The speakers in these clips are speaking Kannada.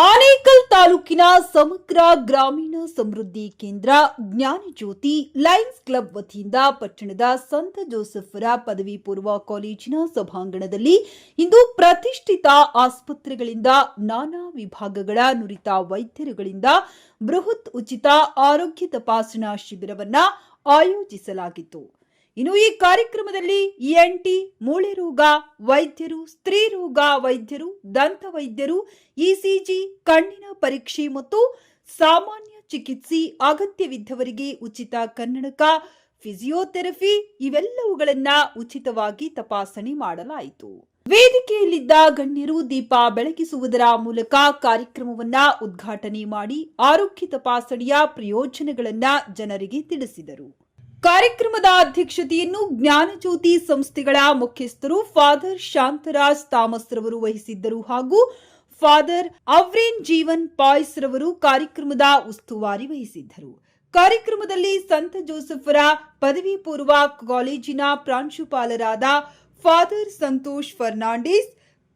ಆನೇಕಲ್ ತಾಲೂಕಿನ ಸಮಗ್ರ ಗ್ರಾಮೀಣ ಸಮೃದ್ಧಿ ಕೇಂದ್ರ ಜ್ಞಾನಜ್ಯೋತಿ ಲಯನ್ಸ್ ಕ್ಲಬ್ ವತಿಯಿಂದ ಪಟ್ಟಣದ ಸಂತ ಜೋಸೆಫರ ಪದವಿ ಪೂರ್ವ ಕಾಲೇಜಿನ ಸಭಾಂಗಣದಲ್ಲಿ ಇಂದು ಪ್ರತಿಷ್ಠಿತ ಆಸ್ಪತ್ರೆಗಳಿಂದ ನಾನಾ ವಿಭಾಗಗಳ ನುರಿತ ವೈದ್ಯರುಗಳಿಂದ ಬೃಹತ್ ಉಚಿತ ಆರೋಗ್ಯ ತಪಾಸಣಾ ಶಿಬಿರವನ್ನು ಆಯೋಜಿಸಲಾಗಿತ್ತು. ಇನ್ನು ಈ ಕಾರ್ಯಕ್ರಮದಲ್ಲಿ ಎಂಟಿ ಮೂಳೆ ರೋಗ ವೈದ್ಯರು ಸ್ತ್ರೀ ರೋಗ ವೈದ್ಯರು, ದಂತ ವೈದ್ಯರು ಇಸಿಜಿ ಕಣ್ಣಿನ ಪರೀಕ್ಷೆ ಮತ್ತು ಸಾಮಾನ್ಯ ಚಿಕಿತ್ಸೆ ಅಗತ್ಯವಿದ್ದವರಿಗೆ ಉಚಿತ ಕನ್ನಡಕ, ಫಿಸಿಯೋಥೆರಪಿ ಇವೆಲ್ಲವುಗಳನ್ನ ಉಚಿತವಾಗಿ ತಪಾಸಣೆ ಮಾಡಲಾಯಿತು. ವೇದಿಕೆಯಲ್ಲಿದ್ದ ಗಣ್ಯರು ದೀಪ ಬೆಳಗಿಸುವುದರ ಮೂಲಕ ಕಾರ್ಯಕ್ರಮವನ್ನ ಉದ್ಘಾಟನೆ ಮಾಡಿ ಆರೋಗ್ಯ ತಪಾಸಣೆಯ ಪ್ರಯೋಜನಗಳನ್ನ ಜನರಿಗೆ ತಿಳಿಸಿದರು. ಕಾರ್ಯಕ್ರಮದ ಅಧ್ಯಕ್ಷತೆಯನ್ನು ಜ್ಞಾನಜ್ಯೋತಿ ಸಂಸ್ಥೆಗಳ ಮುಖ್ಯಸ್ಥರು ಫಾದರ್ ಶಾಂತರಾಜ್ ತಾಮಸ್ ರವರು ವಹಿಸಿದ್ದರು ಹಾಗೂ ಫಾದರ್ ಅವ್ರೇನ್ ಜೀವನ್ ಪಾಯ್ಸ್ ರವರು ಕಾರ್ಯಕ್ರಮದ ಉಸ್ತುವಾರಿ ವಹಿಸಿದ್ದರು. ಕಾರ್ಯಕ್ರಮದಲ್ಲಿ ಸಂತ ಜೋಸೆಫರ ಪದವಿ ಪೂರ್ವ ಕಾಲೇಜಿನ ಪ್ರಾಂಶುಪಾಲರಾದ father Santosh Fernandes,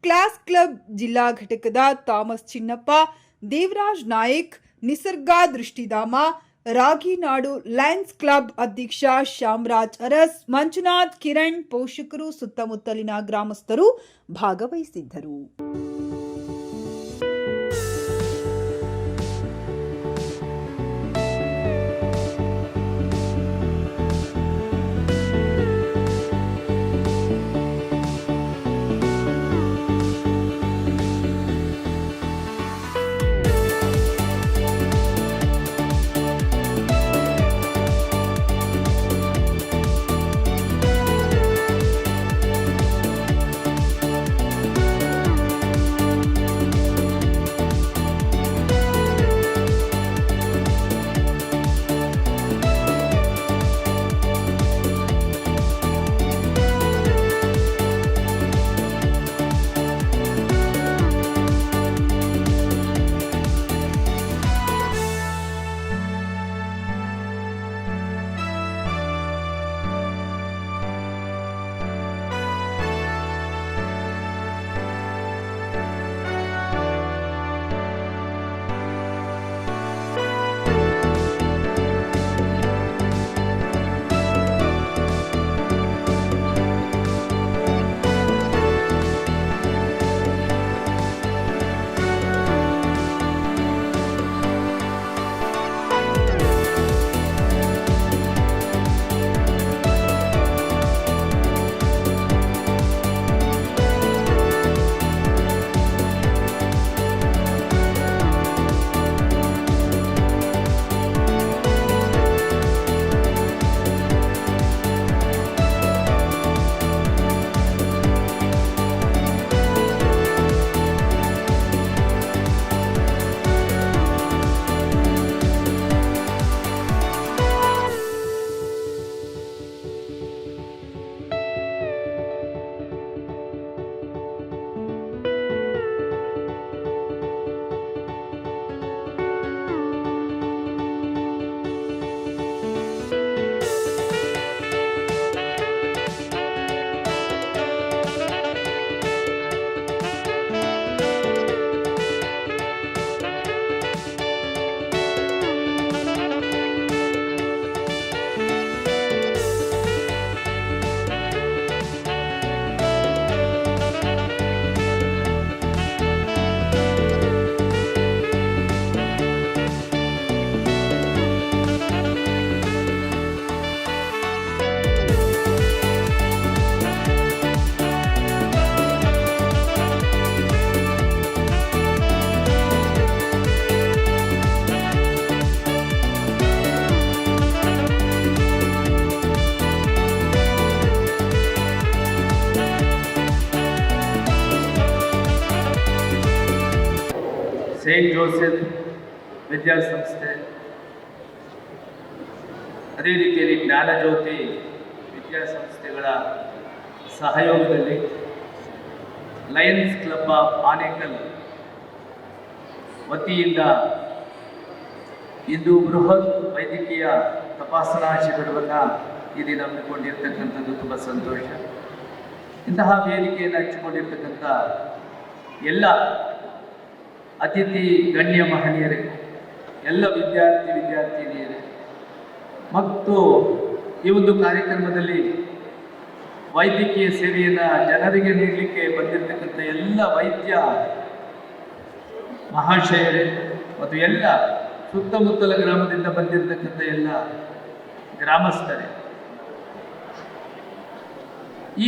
class club ಜಿಲ್ಲಾ ಘಟಕದ Thomas Chinnappa, Devaraj Nayak, Nisarga Drishtidhama Raginadu Lions club ಅಧ್ಯಕ್ಷ ಶ್ಯಾಮರಾಜ್ ಅರಸ್ ಮಂಜುನಾಥ್ ಕಿರಣ್ ಪೋಷಕರು ಸುತ್ತಮುತ್ತಲಿನ ಗ್ರಾಮಸ್ಥರು ಭಾಗವಹಿಸಿದ್ದರು. ಜೋಸೆಫ್ ವಿದ್ಯಾಸಂಸ್ಥೆ ಅದೇ ರೀತಿಯಲ್ಲಿ ಜ್ಞಾನಜ್ಯೋತಿ ವಿದ್ಯಾಸಂಸ್ಥೆಗಳ ಸಹಯೋಗದಲ್ಲಿ ಲಯನ್ಸ್ ಕ್ಲಬ್ ಆಫ್ ಆನೇಕಲ್ ವತಿಯಿಂದ ಇಂದು ಬೃಹತ್ ವೈದ್ಯಕೀಯ ತಪಾಸಣಾ ಶಿಬಿರವನ್ನು ಇಲ್ಲಿ ನಂಬಿಕೊಂಡಿರ್ತಕ್ಕಂಥದ್ದು ತುಂಬ ಸಂತೋಷ. ಇಂತಹ ವೇದಿಕೆಯನ್ನು ಹಚ್ಚಿಕೊಂಡಿರ್ತಕ್ಕಂಥ ಎಲ್ಲ ಅತಿಥಿ ಗಣ್ಯ ಮಹನೀಯರೇ, ಎಲ್ಲ ವಿದ್ಯಾರ್ಥಿ ವಿದ್ಯಾರ್ಥಿನಿಯರೇ, ಮತ್ತು ಈ ಒಂದು ಕಾರ್ಯಕ್ರಮದಲ್ಲಿ ವೈದ್ಯಕೀಯ ಸೇವೆಯನ್ನು ಜನರಿಗೆ ನೀಡಲಿಕ್ಕೆ ಬಂದಿರತಕ್ಕಂಥ ಎಲ್ಲ ವೈದ್ಯ ಮಹಾಶಯರೇ ಮತ್ತು ಎಲ್ಲ ಸುತ್ತಮುತ್ತಲ ಗ್ರಾಮದಿಂದ ಬಂದಿರತಕ್ಕಂಥ ಎಲ್ಲ ಗ್ರಾಮಸ್ಥರೇ,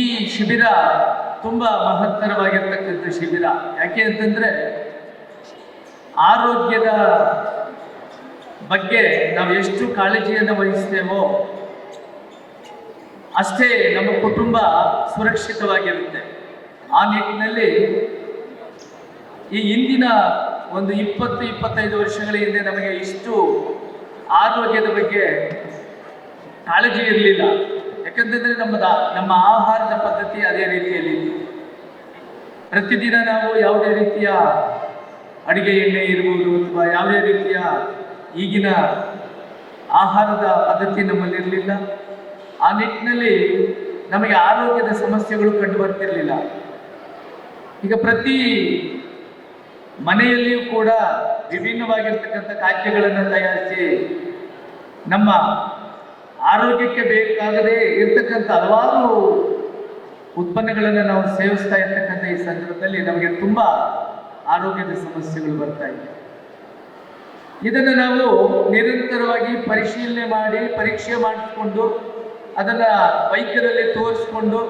ಈ ಶಿಬಿರ ತುಂಬ ಮಹತ್ತರವಾಗಿರ್ತಕ್ಕಂಥ ಶಿಬಿರ. ಯಾಕೆ ಅಂತಂದ್ರೆ ಆರೋಗ್ಯದ ಬಗ್ಗೆ ನಾವು ಎಷ್ಟು ಕಾಳಜಿಯನ್ನು ವಹಿಸ್ತೇವೋ ಅಷ್ಟೇ ನಮ್ಮ ಕುಟುಂಬ ಸುರಕ್ಷಿತವಾಗಿರುತ್ತೆ. ಆ ನಿಟ್ಟಿನಲ್ಲಿ ಈ ಇಂದಿನ ಒಂದು ಇಪ್ಪತ್ತು, ಇಪ್ಪತ್ತೈದು ವರ್ಷಗಳ ಹಿಂದೆ ನಮಗೆ ಇಷ್ಟು ಆರೋಗ್ಯದ ಬಗ್ಗೆ ಕಾಳಜಿ ಇರಲಿಲ್ಲ. ಯಾಕಂತಂದ್ರೆ ನಮ್ಮದ, ನಮ್ಮ ಆಹಾರದ ಪದ್ಧತಿ ಅದೇ ರೀತಿಯಲ್ಲಿ ಪ್ರತಿದಿನ ನಾವು ಯಾವುದೇ ರೀತಿಯ ಅಡಿಗೆ ಎಣ್ಣೆ ಇರ್ಬೋದು ಅಥವಾ ಯಾವುದೇ ರೀತಿಯ ಈಗಿನ ಆಹಾರದ ಪದ್ಧತಿ ನಮ್ಮಲ್ಲಿರಲಿಲ್ಲ. ಆ ನಿಟ್ಟಿನಲ್ಲಿ ನಮಗೆ ಆರೋಗ್ಯದ ಸಮಸ್ಯೆಗಳು ಕಂಡು ಬರ್ತಿರಲಿಲ್ಲ. ಈಗ ಪ್ರತಿ ಮನೆಯಲ್ಲಿಯೂ ಕೂಡ ವಿಭಿನ್ನವಾಗಿರ್ತಕ್ಕಂಥ ಖಾದ್ಯಗಳನ್ನು ತಯಾರಿಸಿ ನಮ್ಮ ಆರೋಗ್ಯಕ್ಕೆ ಬೇಕಾಗದೇ ಇರ್ತಕ್ಕಂಥ ಹಲವಾರು ಉತ್ಪನ್ನಗಳನ್ನು ನಾವು ಸೇವಿಸ್ತಾ ಇರ್ತಕ್ಕಂಥ ಈ ಸಂದರ್ಭದಲ್ಲಿ ನಮಗೆ ತುಂಬ ಆರೋಗ್ಯದ ಸಮಸ್ಯೆಗಳು ಬರ್ತಾ ಇದೆ. ಇದನ್ನು ನಾವು ನಿರಂತರವಾಗಿ ಪರಿಶೀಲನೆ ಮಾಡಿ, ಪರೀಕ್ಷೆ ಮಾಡಿಸ್ಕೊಂಡು, ಅದನ್ನು ವೈದ್ಯರಲ್ಲಿ ತೋರಿಸ್ಕೊಂಡು,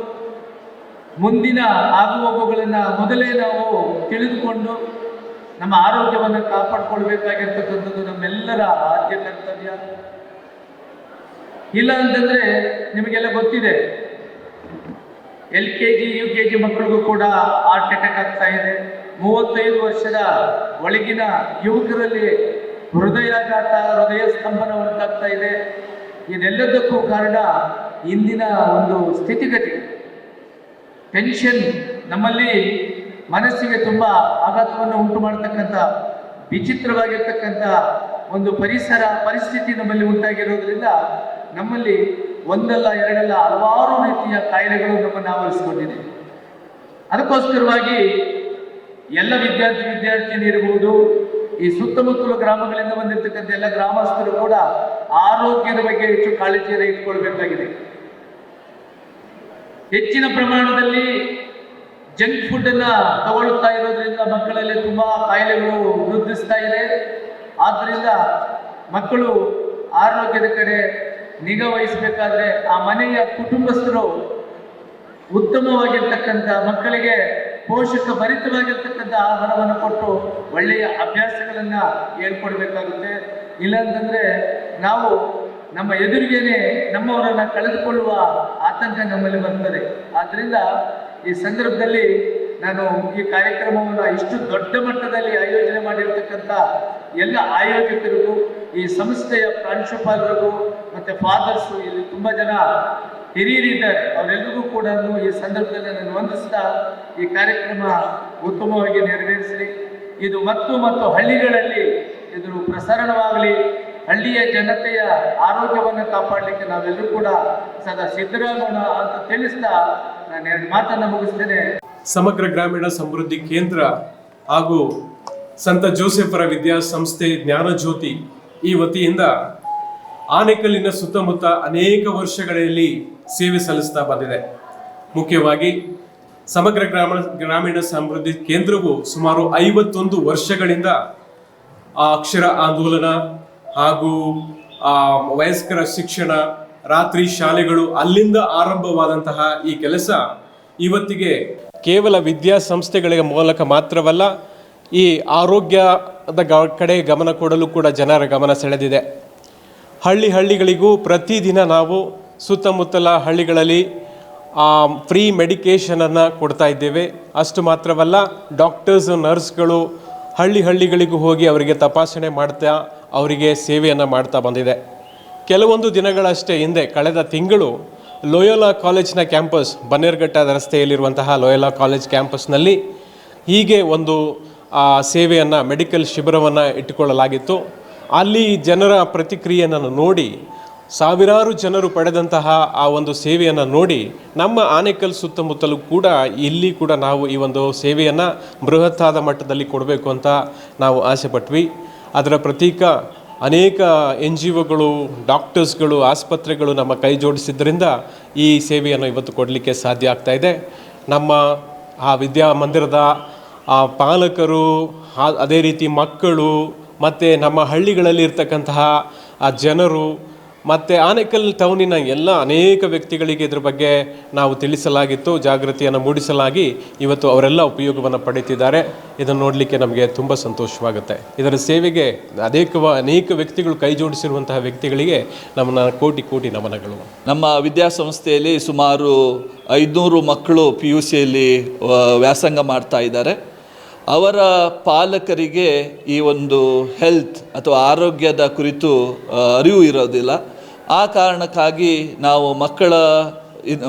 ಮುಂದಿನ ಆಗುಹೋಗುಗಳನ್ನು ಮೊದಲೇ ನಾವು ತಿಳಿದುಕೊಂಡು, ನಮ್ಮ ಆರೋಗ್ಯವನ್ನು ಕಾಪಾಡ್ಕೊಳ್ಬೇಕಾಗಿರ್ತಕ್ಕಂಥದ್ದು ನಮ್ಮೆಲ್ಲರ ಆದ್ಯ ಕರ್ತವ್ಯ. ಇಲ್ಲ ಅಂತಂದ್ರೆ ನಿಮಗೆಲ್ಲ ಗೊತ್ತಿದೆ, L K G, U K G ಮಕ್ಕಳಿಗೂ ಕೂಡ ಹಾರ್ಟ್ ಅಟ್ಯಾಕ್ ಆಗ್ತಾ ಇದೆ. ಮೂವತ್ತೈದು ವರ್ಷದ ಒಳಗಿನ ಯುವಕರಲ್ಲಿ ಹೃದಯಾಘಾತ ಹೃದಯ ಸ್ತಂಭನ ಉಂಟಾಗ್ತಾ ಇದೆ. ಇದೆಲ್ಲದಕ್ಕೂ ಕಾರಣ ಇಂದಿನ ಒಂದು ಸ್ಥಿತಿಗತಿ. ಟೆನ್ಷನ್ ನಮ್ಮಲ್ಲಿ ಮನಸ್ಸಿಗೆ ತುಂಬ ಆಘಾತವನ್ನು ಉಂಟು ಮಾಡತಕ್ಕಂಥ, ವಿಚಿತ್ರವಾಗಿರ್ತಕ್ಕಂಥ ಒಂದು ಪರಿಸರ, ಪರಿಸ್ಥಿತಿ ನಮ್ಮಲ್ಲಿ ಉಂಟಾಗಿರೋದ್ರಿಂದ ನಮ್ಮಲ್ಲಿ ಒಂದಲ್ಲ, ಎರಡಲ್ಲ ಹಲವಾರು ರೀತಿಯ ಕಾಯಿಲೆಗಳು ನಮ್ಮನ್ನು ಆವರಿಸಿಕೊಂಡಿದೆ. ಅದಕ್ಕೋಸ್ಕರವಾಗಿ ಎಲ್ಲ ವಿದ್ಯಾರ್ಥಿ ವಿದ್ಯಾರ್ಥಿನಿರ್ಬೋದು ಈ ಸುತ್ತಮುತ್ತಲ ಗ್ರಾಮಗಳಿಂದ ಬಂದಿರತಕ್ಕಂಥ ಎಲ್ಲ ಗ್ರಾಮಸ್ಥರು ಕೂಡ ಆರೋಗ್ಯದ ಬಗ್ಗೆ ಹೆಚ್ಚು ಕಾಳಜಿಯನ್ನು ಇಟ್ಕೊಳ್ಬೇಕಾಗಿದೆ. ಹೆಚ್ಚಿನ ಪ್ರಮಾಣದಲ್ಲಿ ಜಂಕ್ ಫುಡ್ ಅನ್ನ ತಗೊಳ್ತಾ ಇರೋದ್ರಿಂದ ಮಕ್ಕಳಲ್ಲಿ ತುಂಬಾ ಕಾಯಿಲೆಗಳು ವೃದ್ಧಿಸ್ತಾ ಇದೆ. ಆದ್ರಿಂದ ಮಕ್ಕಳು ಆರೋಗ್ಯದ ಕಡೆ ನಿಗಾ ವಹಿಸಬೇಕಾದ್ರೆ ಆ ಮನೆಯ ಕುಟುಂಬಸ್ಥರು ಉತ್ತಮವಾಗಿರ್ತಕ್ಕಂಥ ಮಕ್ಕಳಿಗೆ ಪೋಷಕ ಭರಿತವಾಗಿರ್ತಕ್ಕಂಥ ಆಹಾರವನ್ನು ಕೊಟ್ಟು ಒಳ್ಳೆಯ ಅಭ್ಯಾಸಗಳನ್ನು ಹೇಳ್ಕೊಡ್ಬೇಕಾಗುತ್ತೆ ಇಲ್ಲಾಂತಂದರೆ ನಾವು ನಮ್ಮ ಎದುರಿಗೇನೆ ನಮ್ಮವರನ್ನ ಕಳೆದುಕೊಳ್ಳುವ ಆತಂಕ ನಮ್ಮಲ್ಲಿ ಬರ್ತದೆ. ಆದ್ದರಿಂದ ಈ ಸಂದರ್ಭದಲ್ಲಿ ನಾನು ಈ ಕಾರ್ಯಕ್ರಮವನ್ನು ಇಷ್ಟು ದೊಡ್ಡ ಮಟ್ಟದಲ್ಲಿ ಆಯೋಜನೆ ಮಾಡಿರ್ತಕ್ಕಂಥ ಎಲ್ಲ ಆಯೋಜಕರಿಗೂ, ಈ ಸಂಸ್ಥೆಯ ಪ್ರಾಂಶುಪಾಲರಿಗೂ, ಮತ್ತೆ ಫಾದರ್ಸು ಇಲ್ಲಿ ತುಂಬಾ ಜನ ಹಿರಿಯರಿದ್ದಾರೆ. ಅವರೆಲ್ಲರಿಗೂ ಕೂಡ ಈ ಸಂದರ್ಭದಲ್ಲಿ ನಾನು ವಂದಿಸ್ತಾ ಈ ಕಾರ್ಯಕ್ರಮ ಉತ್ತಮವಾಗಿ ನೆರವೇರಿಸಲಿ. ಇದು ಮತ್ತು ಮತ್ತು ಹಳ್ಳಿಗಳಲ್ಲಿ ಇದು ಪ್ರಸರಣವಾಗಲಿ. ಹಳ್ಳಿಯ ಜನತೆಯ ಆರೋಗ್ಯವನ್ನು ಕಾಪಾಡಲಿಕ್ಕೆ ನಾವೆಲ್ಲರೂ ಕೂಡ ಸದಾ ಸಿದ್ಧರಾಗೋಣ ಅಂತ ತಿಳಿಸ್ತಾ ನಾನು ಎರಡು ಮಾತನ್ನು ಮುಗಿಸ್ತೇನೆ. ಸಮಗ್ರ ಗ್ರಾಮೀಣ ಸಮೃದ್ಧಿ ಕೇಂದ್ರ ಹಾಗೂ ಸಂತ ಜೋಸೆಫರ ವಿದ್ಯಾಸಂಸ್ಥೆ ಜ್ಞಾನಜ್ಯೋತಿ ಈ ವತಿಯಿಂದ ಆನೆಕಲ್ಲಿನ ಸುತ್ತಮುತ್ತ ಅನೇಕ ವರ್ಷಗಳಲ್ಲಿ ಸೇವೆ ಸಲ್ಲಿಸ್ತಾ ಬಂದಿದೆ. ಮುಖ್ಯವಾಗಿ ಸಮಗ್ರ ಗ್ರಾಮ, ಗ್ರಾಮೀಣ ಸಮೃದ್ಧಿ ಕೇಂದ್ರವು ಸುಮಾರು ಐವತ್ತೊಂದು ವರ್ಷಗಳಿಂದ ಆ ಅಕ್ಷರ ಆಂದೋಲನ ಹಾಗೂ ಆ ವಯಸ್ಕರ ಶಿಕ್ಷಣ, ರಾತ್ರಿ ಶಾಲೆಗಳು ಅಲ್ಲಿಂದ ಆರಂಭವಾದಂತಹ ಈ ಕೆಲಸ ಇವತ್ತಿಗೆ ಕೇವಲ ವಿದ್ಯಾಸಂಸ್ಥೆಗಳ ಮೂಲಕ ಮಾತ್ರವಲ್ಲ, ಈ ಆರೋಗ್ಯದ ಗ- ಕಡೆ ಗಮನ ಕೊಡಲು ಕೂಡ ಜನರ ಗಮನ ಸೆಳೆದಿದೆ. ಹಳ್ಳಿ ಹಳ್ಳಿಗಳಿಗೂ ಪ್ರತಿದಿನ ನಾವು ಸುತ್ತಮುತ್ತಲ ಹಳ್ಳಿಗಳಲ್ಲಿ ಫ್ರೀ ಮೆಡಿಕೇಷನನ್ನು ಕೊಡ್ತಾ ಇದ್ದೇವೆ. ಅಷ್ಟು ಮಾತ್ರವಲ್ಲ, ಡಾಕ್ಟರ್ಸ್, ನರ್ಸ್ಗಳು ಹಳ್ಳಿ ಹಳ್ಳಿಗಳಿಗೂ ಹೋಗಿ ಅವರಿಗೆ ತಪಾಸಣೆ ಮಾಡ್ತಾ ಅವರಿಗೆ ಸೇವೆಯನ್ನು ಮಾಡ್ತಾ ಬಂದಿದೆ. ಕೆಲವೊಂದು ದಿನಗಳಷ್ಟೇ ಹಿಂದೆ, ಕಳೆದ ತಿಂಗಳು ಲೋಯೋಲಾ ಕಾಲೇಜಿನ ಕ್ಯಾಂಪಸ್ ಬನ್ನೇರ್ಘಟ್ಟದ ರಸ್ತೆಯಲ್ಲಿರುವಂತಹ ಲೋಯೋಲಾ ಕಾಲೇಜ್ ಕ್ಯಾಂಪಸ್ನಲ್ಲಿ ಹೀಗೆ ಒಂದು ಸೇವೆಯನ್ನು, ಮೆಡಿಕಲ್ ಶಿಬಿರವನ್ನು ಇಟ್ಟುಕೊಳ್ಳಲಾಗಿತ್ತು. ಅಲ್ಲಿ ಜನರ ಪ್ರತಿಕ್ರಿಯೆಯನ್ನು ನೋಡಿ ಸಾವಿರಾರು ಜನರು ಪಡೆದಂತಹ ಆ ಒಂದು ಸೇವೆಯನ್ನು ನೋಡಿ ನಮ್ಮ ಆನೇಕಲ್ ಸುತ್ತಮುತ್ತಲೂ ಕೂಡ ಇಲ್ಲಿ ಕೂಡ ನಾವು ಈ ಒಂದು ಸೇವೆಯನ್ನು ಬೃಹತ್ತಾದ ಮಟ್ಟದಲ್ಲಿ ಕೊಡಬೇಕು ಅಂತ ನಾವು ಆಸೆ ಪಟ್ವಿ ಅದರ ಪ್ರತೀಕ ಅನೇಕ ಎನ್ ಜಿ ಒಗಳು ಡಾಕ್ಟರ್ಸ್ಗಳು, ಆಸ್ಪತ್ರೆಗಳು ನಮ್ಮ ಕೈ ಜೋಡಿಸಿದ್ದರಿಂದ ಈ ಸೇವೆಯನ್ನು ಇವತ್ತು ಕೊಡಲಿಕ್ಕೆ ಸಾಧ್ಯ ಆಗ್ತಾ ಇದೆ. ನಮ್ಮ ಆ ವಿದ್ಯಾ ಮಂದಿರದ ಆ ಪಾಲಕರು ಅದೇ ರೀತಿ ಮಕ್ಕಳು ಮತ್ತು ನಮ್ಮ ಹಳ್ಳಿಗಳಲ್ಲಿ ಇರ್ತಕ್ಕಂತಹ ಆ ಜನರು ಮತ್ತು ಆನೇಕಲ್ ಟೌನಿನ ಎಲ್ಲ ಅನೇಕ ವ್ಯಕ್ತಿಗಳಿಗೆ ಇದ್ರ ಬಗ್ಗೆ ನಾವು ತಿಳಿಸಲಾಗಿತ್ತು, ಜಾಗೃತಿಯನ್ನು ಮೂಡಿಸಲಾಗಿ ಇವತ್ತು ಅವರೆಲ್ಲ ಉಪಯೋಗವನ್ನು ಪಡೀತಿದ್ದಾರೆ. ಇದನ್ನು ನೋಡಲಿಕ್ಕೆ ನಮಗೆ ತುಂಬ ಸಂತೋಷವಾಗುತ್ತೆ. ಇದರ ಸೇವೆಗೆ ಅನೇಕ ಅನೇಕ ವ್ಯಕ್ತಿಗಳು ಕೈ ಜೋಡಿಸಿರುವಂತಹ ವ್ಯಕ್ತಿಗಳಿಗೆ ನಮ್ಮ ಕೋಟಿ ಕೋಟಿ ನಮನಗಳು. ನಮ್ಮ ವಿದ್ಯಾಸಂಸ್ಥೆಯಲ್ಲಿ ಸುಮಾರು ಐದುನೂರು ಮಕ್ಕಳು ಪಿ ಯು ಸಿಯಲ್ಲಿ ವ್ಯಾಸಂಗ ಮಾಡ್ತಾ ಇದ್ದಾರೆ. ಅವರ ಪಾಲಕರಿಗೆ ಈ ಒಂದು ಹೆಲ್ತ್ ಅಥವಾ ಆರೋಗ್ಯದ ಕುರಿತು ಅರಿವು ಇರೋದಿಲ್ಲ. ಆ ಕಾರಣಕ್ಕಾಗಿ ನಾವು ಮಕ್ಕಳ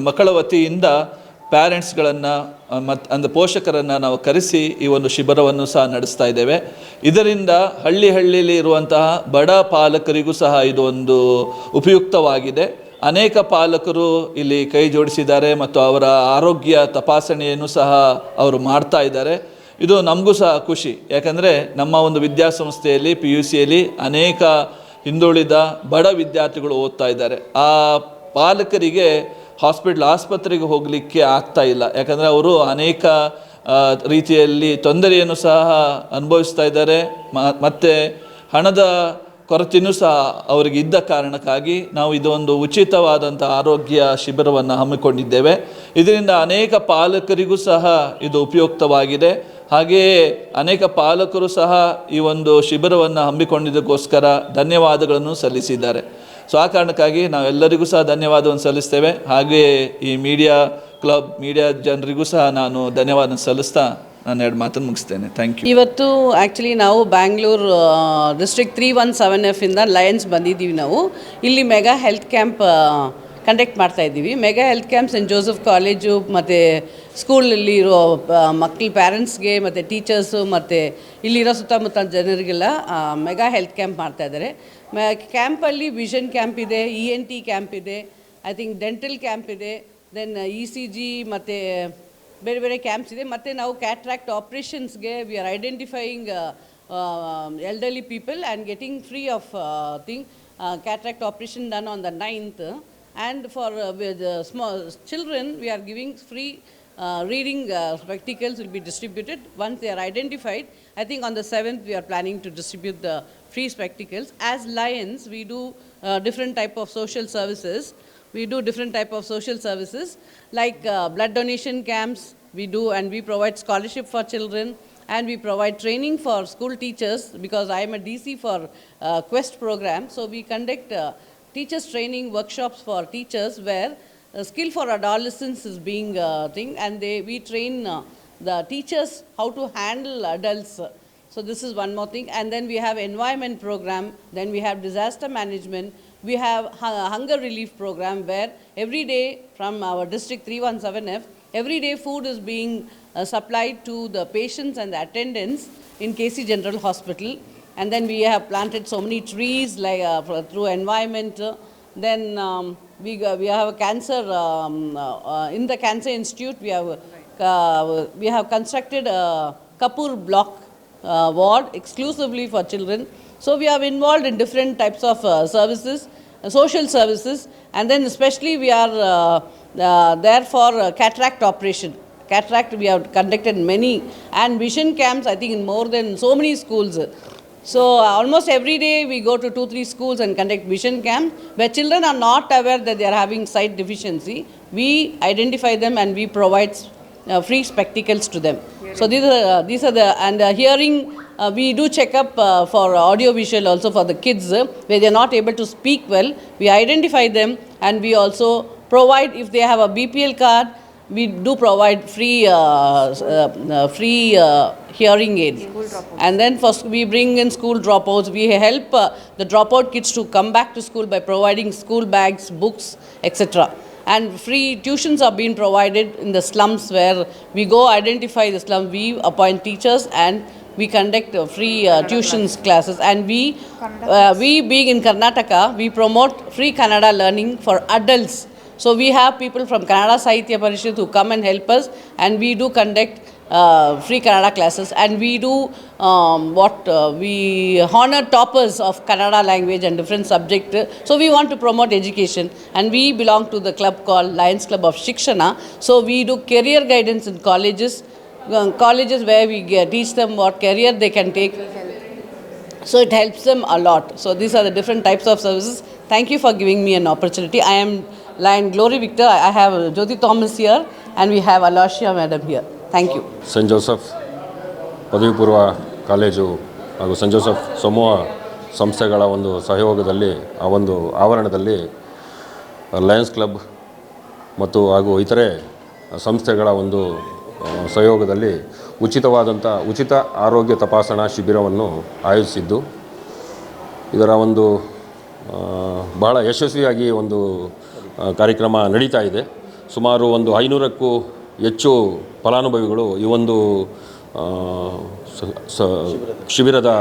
ಮಕ್ಕಳ ವತಿಯಿಂದ ಪ್ಯಾರೆಂಟ್ಸ್ಗಳನ್ನು ಮತ್ತು ಅಂದರೆ ಪೋಷಕರನ್ನು ನಾವು ಕರೆಸಿ ಈ ಒಂದು ಶಿಬಿರವನ್ನು ಸಹ ನಡೆಸ್ತಾ ಇದ್ದೇವೆ. ಇದರಿಂದ ಹಳ್ಳಿ ಹಳ್ಳಿಯಲ್ಲಿ ಇರುವಂತಹ ಬಡ ಪಾಲಕರಿಗೂ ಸಹ ಇದು ಒಂದು ಉಪಯುಕ್ತವಾಗಿದೆ. ಅನೇಕ ಪಾಲಕರು ಇಲ್ಲಿ ಕೈ ಜೋಡಿಸಿದ್ದಾರೆ ಮತ್ತು ಅವರ ಆರೋಗ್ಯ ತಪಾಸಣೆಯನ್ನು ಸಹ ಅವರು ಮಾಡ್ತಾ ಇದ್ದಾರೆ. ಇದು ನಮಗೂ ಸಹ ಖುಷಿ. ಯಾಕಂದರೆ ನಮ್ಮ ಒಂದು ವಿದ್ಯಾಸಂಸ್ಥೆಯಲ್ಲಿ ಪಿ ಯು ಸಿಯಲ್ಲಿ ಅನೇಕ ಹಿಂದುಳಿದ ಬಡ ವಿದ್ಯಾರ್ಥಿಗಳು ಓದ್ತಾ ಇದ್ದಾರೆ. ಆ ಪಾಲಕರಿಗೆ ಹಾಸ್ಪಿಟ್ಲ್ ಆಸ್ಪತ್ರೆಗೆ ಹೋಗಲಿಕ್ಕೆ ಆಗ್ತಾ ಇಲ್ಲ. ಯಾಕಂದರೆ ಅವರು ಅನೇಕ ರೀತಿಯಲ್ಲಿ ತೊಂದರೆಯನ್ನು ಸಹ ಅನುಭವಿಸ್ತಾ ಇದ್ದಾರೆ. ಮತ್ತು ಹಣದ ಕೊರತೆಯೂ ಸಹ ಅವರಿಗೆ ಇದ್ದ ಕಾರಣಕ್ಕಾಗಿ ನಾವು ಇದೊಂದು ಉಚಿತವಾದಂಥ ಆರೋಗ್ಯ ಶಿಬಿರವನ್ನು ಹಮ್ಮಿಕೊಂಡಿದ್ದೇವೆ. ಇದರಿಂದ ಅನೇಕ ಪಾಲಕರಿಗೂ ಸಹ ಇದು ಉಪಯುಕ್ತವಾಗಿದೆ. ಹಾಗೆಯೇ ಅನೇಕ ಪಾಲಕರು ಸಹ ಈ ಒಂದು ಶಿಬಿರವನ್ನು ಹಮ್ಮಿಕೊಂಡಿದ್ದಕ್ಕೋಸ್ಕರ ಧನ್ಯವಾದಗಳನ್ನು ಸಲ್ಲಿಸಿದ್ದಾರೆ. ಸೊ, ಆ ಕಾರಣಕ್ಕಾಗಿ ನಾವೆಲ್ಲರಿಗೂ ಸಹ ಧನ್ಯವಾದವನ್ನು ಸಲ್ಲಿಸ್ತೇವೆ. ಹಾಗೆಯೇ ಈ ಮೀಡಿಯಾ ಕ್ಲಬ್, ಮೀಡಿಯಾ ಜನರಿಗೂ ಸಹ ನಾನು ಧನ್ಯವಾದ ಸಲ್ಲಿಸ್ತಾ ನಾನು ಎರಡು ಮಾತನ್ನು ಮುಗಿಸ್ತೇನೆ. ಥ್ಯಾಂಕ್ ಯು ಇವತ್ತು ಆ್ಯಕ್ಚುಲಿ ನಾವು Bangalore district three one seven F ಇಂದ ಲಯನ್ಸ್ ಬಂದಿದ್ದೀವಿ ನಾವು. ಇಲ್ಲಿ ಮೆಗಾ ಹೆಲ್ತ್ ಕ್ಯಾಂಪ್ ಕಂಡಕ್ಟ್ ಮಾಡ್ತಾ ಇದ್ದೀವಿ. Mega health camp saint Joseph college ಮತ್ತು ಸ್ಕೂಲಲ್ಲಿ ಇರೋ ಮಕ್ಕಳ ಪ್ಯಾರೆಂಟ್ಸ್ಗೆ ಮತ್ತು ಟೀಚರ್ಸು ಮತ್ತು ಇಲ್ಲಿರೋ ಸುತ್ತಮುತ್ತ ಜನರಿಗೆಲ್ಲ ಮೆಗಾ ಹೆಲ್ತ್ ಕ್ಯಾಂಪ್ ಮಾಡ್ತಾ ಇದ್ದಾರೆ. ಮ ಕ್ಯಾಂಪಲ್ಲಿ ವಿಷನ್ ಕ್ಯಾಂಪ್ ಇದೆ ಇ ಎನ್ ಟಿ ಕ್ಯಾಂಪ್ ಇದೆ ಐ ಥಿಂಕ್ ಡೆಂಟಲ್ ಕ್ಯಾಂಪ್ ಇದೆ ದೆನ್ ಇ ಸಿ ಜಿ ಮತ್ತು ಬೇರೆ ಬೇರೆ ಕ್ಯಾಂಪ್ಸ್ ಇದೆ. ಮತ್ತು ನಾವು cataract ಆಪ್ರೇಷನ್ಸ್ಗೆ we are identifying elderly people and getting free of thing cataract operation done on the ninth And for uh, uh, small children, we are giving free uh, reading uh, will be distributed once they are identified. I think on the 7th we are planning to distribute the free spectacles. As Lions, we do uh, different type of social services. We do different type of social services like uh, blood donation camps. We do and we provide scholarship for children and we provide training for school teachers because I am a DC for uh, Quest program. So we conduct uh, teachers training workshops for teachers where uh, skill for adolescents is being uh, thing and they we train uh, the teachers how to handle adults. So this is one more thing. And then we have environment program then we have disaster management. We have hu- hunger relief program where every day from our district 317f every day food is being uh, supplied to the patients and the attendants in kc general hospital and then we have planted so many trees like uh, through environment then um, we, we have a cancer um, uh, uh, in the cancer institute we have uh, we have constructed a Kapoor block uh, ward exclusively for children. So we are involved in different types of uh, services, social services, and then especially we are uh, uh, there for uh, cataract operation. Cataract we have conducted many and vision camps. I think in more than so many schools. So uh, almost every day we go to two, three schools and conduct vision camp where children are not aware that they are having sight deficiency. We identify them and we provide uh, free spectacles to them. So these are these are the and uh, hearing. Uh, we do check up uh, for audio visual also for the kids uh, where they are not able to speak well. We identify them and we also provide if they have a BPL card. We do provide free uh, uh, uh, free uh, hearing aids. And then first we bring in school dropouts. We help uh, the dropout kids to come back to school by providing school bags, books, etc. And free tuitions are being provided in the slums where we go identify the slum. We appoint teachers and we conduct uh, free uh, tuitions classes and we uh, we being in karnataka we promote free kannada learning for adults so we have people from kannada sahitya parishad who come and help us and we do conduct uh, free kannada classes and we do um, what uh, we honor toppers of kannada language and different subject so we want to promote education and we belong to the club called lions club of shikshana so we do career guidance in colleges uh, colleges where we teach them what career they can take. So it helps them a lot. So these are the different types of services. Thank you for giving me an opportunity. I am Lion Glory, Victor. I have Jyoti Thomas here, and we have Alashia Madam here. Thank you. Saint Joseph ಪದವಿ ಪೂರ್ವ ಕಾಲೇಜು ಹಾಗೂ ಸೆಂಟ್ ಜೋಸೆಫ್ ಸಮೂಹ ಸಂಸ್ಥೆಗಳ ಒಂದು ಸಹಯೋಗದಲ್ಲಿ, ಆ ಒಂದು ಆವರಣದಲ್ಲಿ ಲಯನ್ಸ್ ಕ್ಲಬ್ ಮತ್ತು ಹಾಗೂ ಇತರೆ ಸಂಸ್ಥೆಗಳ ಒಂದು ಸಹಯೋಗದಲ್ಲಿ ಉಚಿತವಾದಂಥ ಉಚಿತ ಆರೋಗ್ಯ ತಪಾಸಣಾ ಶಿಬಿರವನ್ನು ಆಯೋಜಿಸಿದ್ದು, ಇದರ ಒಂದು ಬಹಳ ಯಶಸ್ವಿಯಾಗಿ ಒಂದು ಕಾರ್ಯಕ್ರಮ ನಡೀತಾ ಇದೆ. ಸುಮಾರು ಒಂದು ಐನೂರಕ್ಕೂ ಹೆಚ್ಚು ಫಲಾನುಭವಿಗಳು ಈ ಒಂದು ಶಿಬಿರದ